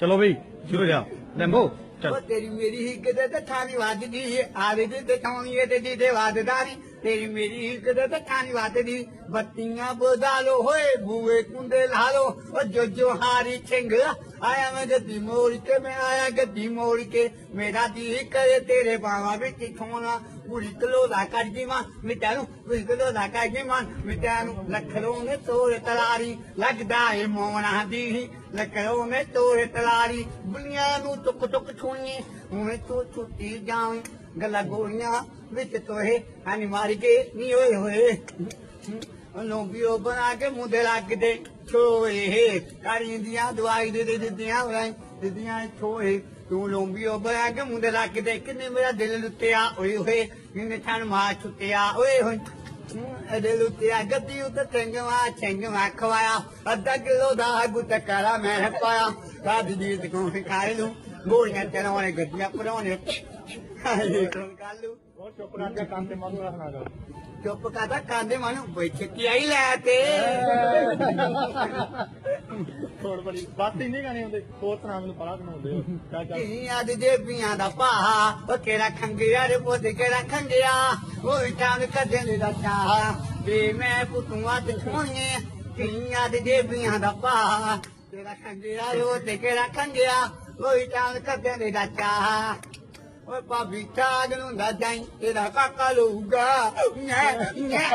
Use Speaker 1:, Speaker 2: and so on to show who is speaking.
Speaker 1: ਚਲੋ ਬਈ, ਸ਼ੁਰੂ ਜਾ। ਲੈਂਬੋ
Speaker 2: ਉਹ ਤੇਰੀ ਮੇਰੀ ਹੀ ਕਿਤੇ ਤੇ ਥਾਣੀ ਵੱਜਦੀ ਆਵੇ ਤੇ ਥਾਣੀ ਤੇ ਦੀ ਤੇ ਵੱਜਦਾਰੀ ਤੇਰੀ ਮੇਰੀ ਹੀ ਕਿਤੇ ਤੇ ਥਾਣੀ ਬੱਤੀਆਂ ਬੁਝਾ ਲੋ ਹੋਏ ਬੂਏ ਕੁੰਡੇ ਲਾ ਲੋ ਜੋ ਜੋ ਹਾਰੀ ਸਿੰਘ ਆਇਆ ਮੈਂ ਗੱਦੀ ਮੋੜ ਕੇ, ਮੈਂ ਆਇਆ ਗੱਦੀ ਮੋੜ ਕੇ। ਮੇਰਾ ਦੀ ਕਰੇ ਤੇਰੇ ਬਾਵਾ ਵਿੱਚ ਖੋਣਾ। ਪੂਰੀ ਕਿਲੋ ਦਾ ਕੱਢ ਜੀ ਮਾਂ ਮਿੱਟਾਂ ਨੂੰ ਪੂਰੀ ਕਿਲੋ ਦਾ ਕੱਢ ਜੀ ਮਾਂ ਮਿੱਟਾਂ ਨੂੰ ਲੱਖ ਲੋ ਨੇ ਤੋੜ ਤਲਾਰੀ, ਲੱਗਦਾ ਏ ਮੋਣਾ ਦੀ। ਲੱਕੜੋਂ ਨੇ ਤੋੜ ਤਲਾਰੀ, ਬੁਲੀਆਂ ਨੂੰ ਟੁਕ ਟੁਕ ਛੂਣੀ ਹੁਣ ਤੂੰ ਛੁੱਟੀ ਜਾਵੇਂ, ਗੱਲਾਂ ਗੋਲੀਆਂ ਵਿੱਚ ਤੋਹੇ, ਹਾਨੀ ਮਾਰ ਕੇ ਨੀ ਹੋਏ ਹੋਏ। ਲੋਬੀਓ ਬਣਾ ਕੇ ਮੁੰਡੇ ਲੱਗਦੇ ਛੋਏ ਕਾਰੀ ਦਵਾਈ ਦੇ ਦੇ ਦਿੱਤੀਆਂ ਹੋਏ ਦਿੱਤੀਆਂ ਛੋਏ ਤੂੰ ਲੋਬੀਓ ਬਣਾ ਕੇ ਮੁੰਡੇ ਲੱਗਦੇ ਕਿੰਨੇ ਮੇਰਾ ਦਿਲ ਲੁੱਟਿਆ। ਓਏ ਹੋਏ ਕਿੰਨੇ ਥਣ ਮਾਰ ਛੁੱਟਿਆ। ਓਏ ਹੋਏ ਇਹਦੇ ਲੁੱਟਿਆ। ਗੱਦੀ ਉੱਤੇ ਚੰਗਵਾ ਚੰਗਵਾ ਖਵਾਇਆ। ਅੱਧਾ ਕਿਲੋ ਦਾ ਗੁੱਟ ਕਰਾ ਮੈਂ ਪਾਇਆ। ਕਾਦੀ ਦੀ ਤੇ ਕੋਣ ਖਾਏ ਲੂ? ਗੋਲੀਆਂ ਚਲਾਉਣੇ ਗੱਦੀਆਂ ਪਰਾਉਣੇ
Speaker 1: ਚੁੱਪ ਕਰਕੇ ਕੰਮ ਤੇ ਮਨ ਰੱਖਣਾ ਗਾ।
Speaker 2: ਚੁੱਪ ਕਰਦਾ ਕਾਂਦੇ ਮਨ ਬੈਠ ਕੇ ਆਈ ਲੈ ਤੇ।
Speaker 1: ਥੋੜ ਬੜੀ ਬਾਤ ਹੀ ਨਹੀਂ ਗਾਣੇ ਹੁੰਦੇ। ਹੋਰ ਤਰ੍ਹਾਂ ਮੈਨੂੰ ਪੜਾ ਬਣਾਉਂਦੇ ਹੋ ਚੱਲ? ਚੱਲ
Speaker 2: ਧੀਆਂ ਦੇ ਜੇਬੀਆਂ ਦਾ ਭਾਹਾ ਉਹ ਕਿਹੜਾ ਖੰਗਿਆ ਰੇ ਪੁੱਤ ਕਿਹੜਾ ਖੰਗਿਆ? ਉਹ ਟਾਂਗ ਕਦੇ ਨੇ ਦਾ ਚਾਹ ਵੇ ਮੈਂ ਪੁੱਤੂਆਂ ਤੇ ਛੋਣੀਏ ਧੀਆਂ ਦੇ ਜੇਬੀਆਂ ਦਾ ਭਾਹਾ ਕਿਹੜਾ ਖੰਗਿਆ ਰੇ ਉਹ ਤੇ ਕਿਹੜਾ ਖੰਗਿਆ? ਉਹ ਟਾਂਗ ਕਦੇ ਨੇ ਦਾ ਚਾਹ ਓਏ ਭਾਬੀ ਟਾਗ ਨੂੰ ਨਾ ਜਾਈ ਤੇਰਾ ਕਾਕਾ ਲਊਗਾ। nyeh nyeh